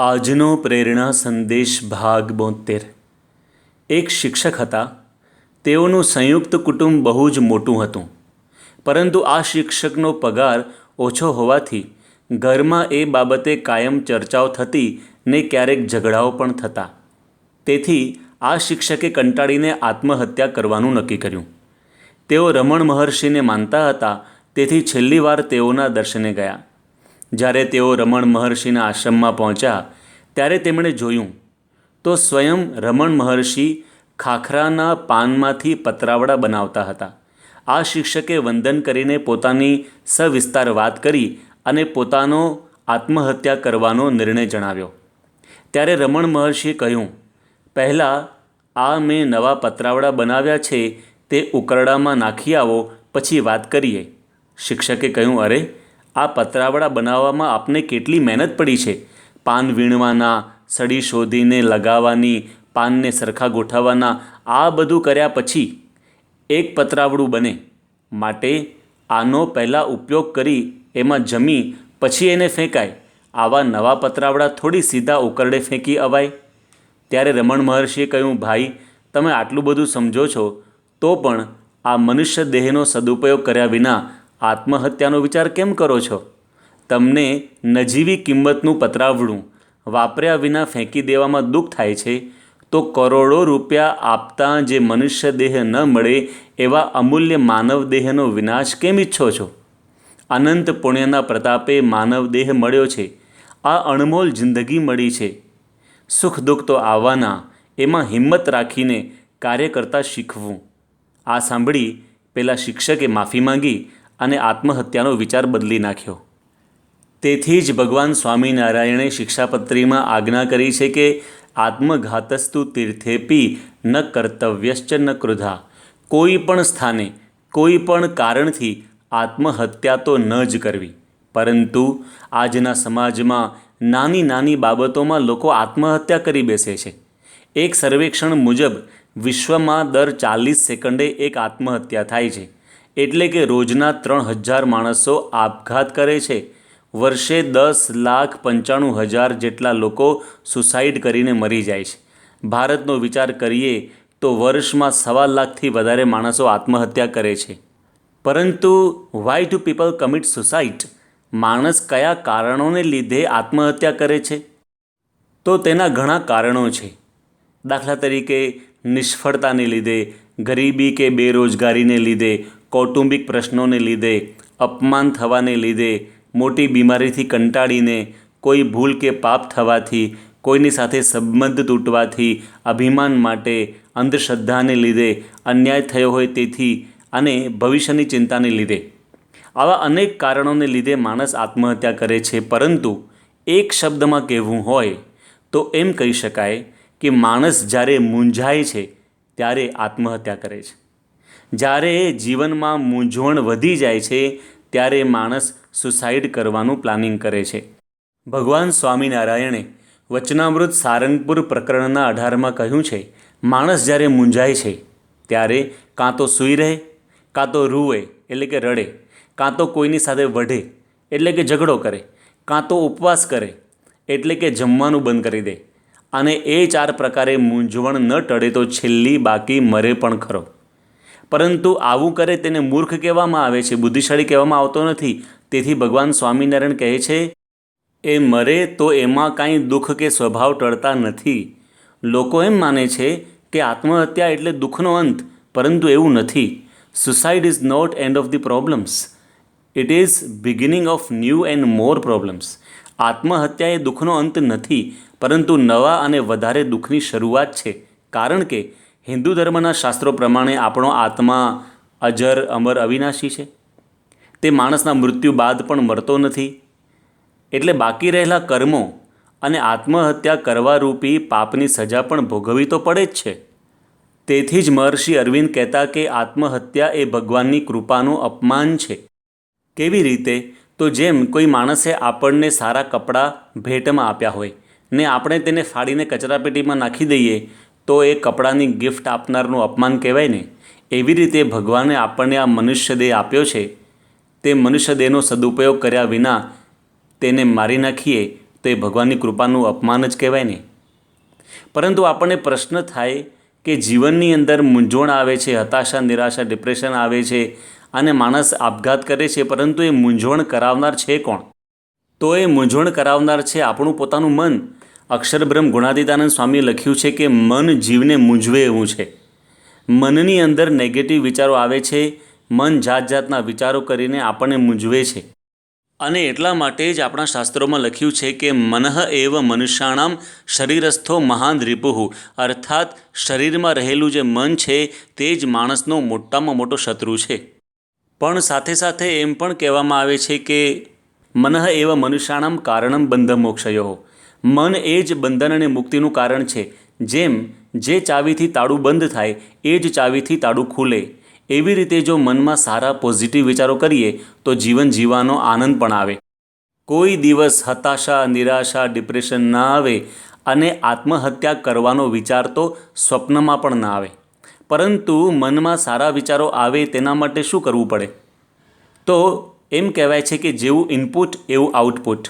આજનો પ્રેરણા સંદેશ ભાગ બોતેર. એક શિક્ષક હતા. તેઓનું સંયુક્ત કુટુંબ બહુ જ મોટું હતું. પરંતુ આ શિક્ષકનો પગાર ઓછો હોવાથી ઘરમાં એ બાબતે કાયમ ચર્ચાઓ થતી ને ક્યારેક ઝઘડાઓ પણ થતા. તેથી આ શિક્ષકે કંટાળીને આત્મહત્યા કરવાનું નક્કી કર્યું. તેઓ રમણ મહર્ષિને માનતા હતા. તેથી છેલ્લી વાર તેઓના દર્શને ગયા. જ્યારે તેઓ રમણ મહર્ષિના આશ્રમમાં પહોંચ્યા, ત્યારે તેમણે જોયું, તો સ્વયં રમણ મહર્ષિ ખાખરાના પાનમાંથી પતરાવડા બનાવતા હતા. આ શિક્ષકે વંદન કરીને પોતાની સવિસ્તાર વાત કરી અને પોતાનો આત્મહત્યા કરવાનો નિર્ણય જણાવ્યો. ત્યારે રમણ મહર્ષિએ કહ્યું, પહેલાં આ મેં નવા પતરાવડા બનાવ્યા છે, તે ઉકરડામાં નાખી આવો, પછી વાત કરીએ. શિક્ષકે કહ્યું, અરે આ પતરાવડા બનાવવામાં આપને કેટલી મહેનત પડી છે. પાન વીણવાના, સડી શોધીને લગાવવાની, પાનને સરખા ગોઠવવાના, આ બધું કર્યા પછી એક પતરાવડું બને. માટે આનો પહેલાં ઉપયોગ કરી એમાં જમી પછી એને ફેંકાય. આવા નવા પતરાવડા થોડી સીધા ઉકરડે ફેંકી અવાય. ત્યારે રમણ મહર્ષિએ કહ્યું, ભાઈ, તમે આટલું બધું સમજો છો, તો પણ આ મનુષ્ય દેહનો સદુપયોગ કર્યા વિના આત્મહત્યાનો વિચાર કેમ કરો છો? તમને નજીવી કિંમતનું પતરાવડું વાપર્યા વિના ફેંકી દેવામાં દુઃખ થાય છે, તો કરોડો રૂપિયા આપતા જે મનુષ્ય દેહ ન મળે એવા અમૂલ્ય માનવ દેહનો વિનાશ કેમ ઈચ્છો છો? અનંત પુણ્યના પ્રતાપે માનવ દેહ મળ્યો છે, આ અણમોલ જિંદગી મળી છે. સુખ દુઃખ તો આવવાના, એમાં હિંમત રાખીને કાર્ય કરતાં શીખવું. આ સાંભળી પેલા શિક્ષકે માફી માંગી અને આત્મહત્યાનો વિચાર બદલી નાખ્યો. તેથી જ ભગવાન સ્વામિનારાયણે શિક્ષાપત્રીમાં આજ્ઞા કરી છે કે આત્મઘાતસ્તુ તીર્થેપી ન કર્તવ્યશ્ચ ન ક્રુધા. કોઈ પણ સ્થાને, કોઈ પણ કારણથી આત્મહત્યા તો ન જ કરવી. પરંતુ આજના સમાજમાં નાની નાની બાબતોમાં લોકો આત્મહત્યા કરી બેસે છે. એક સર્વેક્ષણ મુજબ વિશ્વમાં દર ચાલીસ સેકન્ડે એક આત્મહત્યા થાય છે. એટલે કે રોજના ત્રણ હજાર માણસો આપઘાત કરે છે. વર્ષે દસ લાખ પંચાણું હજાર જેટલા લોકો સુસાઇડ કરીને મરી જાય છે. ભારતનો વિચાર કરીએ તો વર્ષમાં સવા લાખથી વધારે માણસો આત્મહત્યા કરે છે. પરંતુ why do people commit suicide માણસ કયા કારણોને લીધે આત્મહત્યા કરે છે? તો તેના ઘણા કારણો છે. દાખલા તરીકે નિષ્ફળતાને લીધે, ગરીબી કે બેરોજગારીને લીધે કૌટુંબિક પ્રશ્નોને લીધે, અપમાન થવાને લીધે, મોટી બીમારીથી કંટાળીને, કોઈ ભૂલ કે પાપ થવાથી, કોઈની સાથે સંબંધ તૂટવાથી, અભિમાન માટે, અંધશ્રદ્ધાને લીધે, અન્યાય થયો હોય તેથી, અને ભવિષ્યની ચિંતાને લીધે. આવા અનેક કારણોને લીધે માણસ આત્મહત્યા કરે છે, પરંતુ એક શબ્દમાં કહેવું હોય, તો એમ કહી શકાય કે માણસ જ્યારે મૂંઝાય છે, ત્યારે આત્મહત્યા કરે છે. જ્યારે જીવનમાં મૂંઝવણ વધી જાય છે, ત્યારે માણસ સુસાઇડ કરવાનું પ્લાનિંગ કરે છે. ભગવાન સ્વામિનારાયણે વચનામૃત સારંગપુર પ્રકરણના અઢારમાં કહ્યું છે, માણસ જ્યારે મૂંઝાય છે, ત્યારે કાં તો સૂઈ રહે, કાં તો રૂવે, એટલે કે રડે, કાં તો કોઈની સાથે વઢે, એટલે કે ઝઘડો કરે, કાં તો ઉપવાસ કરે, એટલે કે જમવાનું બંધ કરી દે. અને એ ચાર પ્રકારે મૂંઝવણ ન ટળે તો છેલ્લી બાકી મરે પણ ખરો. પરંતુ આવું કરે તેને મૂર્ખ કહેવામાં આવે છે, બુદ્ધિશાળી કહેવામાં આવતો નથી. તેથી ભગવાન સ્વામિનારાયણ કહે છે, એ મરે તો એમાં કાંઈ દુઃખ કે સ્વભાવ ટળતા નથી. લોકો એમ માને છે કે આત્મહત્યા એટલે દુઃખનો અંત, પરંતુ એવું નથી. Suicide is not end of the problems it is beginning of new and more problems આત્મહત્યા એ દુઃખનો અંત નથી, પરંતુ નવા અને વધારે દુઃખની શરૂઆત છે. કારણ કે હિન્દુ ધર્મના શાસ્ત્રો પ્રમાણે આપણો આત્મા અજર, અમર, અવિનાશી છે. તે માણસના મૃત્યુ બાદ પણ મરતો નથી. એટલે બાકી રહેલા કર્મો અને આત્મહત્યા કરવા રૂપી પાપની સજા પણ ભોગવવી તો પડે જ છે. તેથી જ મહર્ષિ અરવિંદ કહેતા કે આત્મહત્યા એ ભગવાનની કૃપાનું અપમાન છે. કેવી રીતે? તો જેમ કોઈ માણસે આપણને સારા કપડાં ભેટમાં આપ્યા હોય, ને આપણે તેને ફાડીને કચરાપેટીમાં નાખી દઈએ તો એ કપડાની ગિફ્ટ આપનારનું અપમાન કહેવાય ને? એવી રીતે ભગવાને આપણને આ મનુષ્ય દેહ આપ્યો છે. તે મનુષ્ય દેહનો સદુપયોગ કર્યા વિના તેને મારી નાખીએ તો એ ભગવાનની કૃપાનું અપમાન જ કહેવાય ને? પરંતુ આપણને પ્રશ્ન થાય કે જીવનની અંદર મૂંઝવણ આવે છે, હતાશા, નિરાશા ડિપ્રેશન આવે છે અને માણસ આપઘાત કરે છે, પરંતુ એ મૂંઝવણ કરાવનાર છે કોણ? તો એ મૂંઝવણ કરાવનાર છે આપણું પોતાનું મન. અક્ષરબ્રહ્મ ગુણાતીતાનંદ સ્વામીએ લખ્યું છે કે મન જીવને મૂંઝવે એવું છે. મનની અંદર નેગેટિવ વિચારો આવે છે. મન જાત જાતના વિચારો કરીને આપણને મૂંઝવે છે. અને એટલા માટે જ આપણા શાસ્ત્રોમાં લખ્યું છે કે મનઃ એવ મનુષ્યાણામ શરીરસ્થો મહાન રિપુહુ. અર્થાત શરીરમાં રહેલું જે મન છે તે જ માણસનો મોટામાં મોટો શત્રુ છે. પણ સાથે સાથે એમ પણ કહેવામાં આવે છે કે મનઃ એવ મનુષ્યાણામ કારણમ બંધ મોક્ષયો. મન એ જ બંધન અને મુક્તિનું કારણ છે. જેમ, જે ચાવીથી તાળું બંધ થાય, એ જ ચાવીથી તાળું ખુલે. એવી રીતે જો મનમાં સારા પોઝિટિવ વિચારો કરીએ, તો જીવન જીવવાનો આનંદ પણ આવે. કોઈ દિવસ હતાશા, નિરાશા, ડિપ્રેશન ના આવે અને આત્મહત્યા કરવાનો વિચાર તો સ્વપ્નમાં પણ ના આવે. પરંતુ મનમાં સારા વિચારો આવે તેના માટે શું કરવું પડે? તો એમ કહેવાય છે કે જેવું ઇનપુટ એવું આઉટપુટ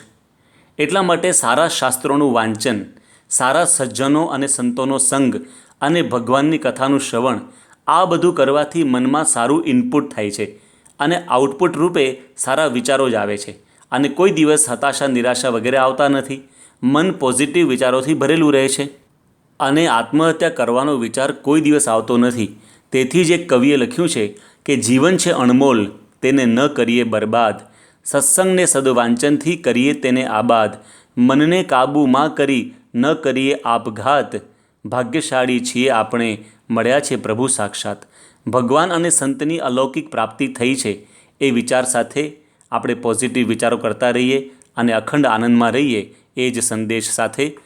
એટલા માટે સારા શાસ્ત્રોનું વાંચન, સારા સજ્જનો અને સંતોનો સંગ અને ભગવાનની કથાનું શ્રવણ, આ બધું કરવાથી મનમાં સારું ઇનપુટ થાય છે અને આઉટપુટ રૂપે સારા વિચારો જ આવે છે. અને કોઈ દિવસ હતાશા, નિરાશા વગેરે આવતા નથી. મન પોઝિટિવ વિચારોથી ભરેલું રહે છે. અને આત્મહત્યા કરવાનો વિચાર કોઈ દિવસ આવતો નથી. તેથી જ એક કવિએ લખ્યું છે કે, જીવન છે અણમોલ, તેને ન કરીએ બરબાદ. સત્સંગને સદવાંચનથી કરીએ તેને આબાદ. મનને કાબૂમાં કરી ન કરીએ આપઘાત. ભાગ્યશાળી છીએ આપણે. મળ્યા છે પ્રભુ સાક્ષાત. ભગવાન અને સંતની અલૌકિક પ્રાપ્તિ થઈ છે. એ વિચાર સાથે આપણે પોઝિટિવ વિચારો કરતા રહીએ અને અખંડ આનંદમાં રહીએ. એ જ સંદેશ સાથે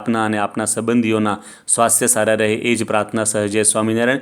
આપના અને આપના સંબંધીઓના સ્વાસ્થ્ય સારા રહે. એ જ પ્રાર્થના સહજે સ્વામિનારાયણ.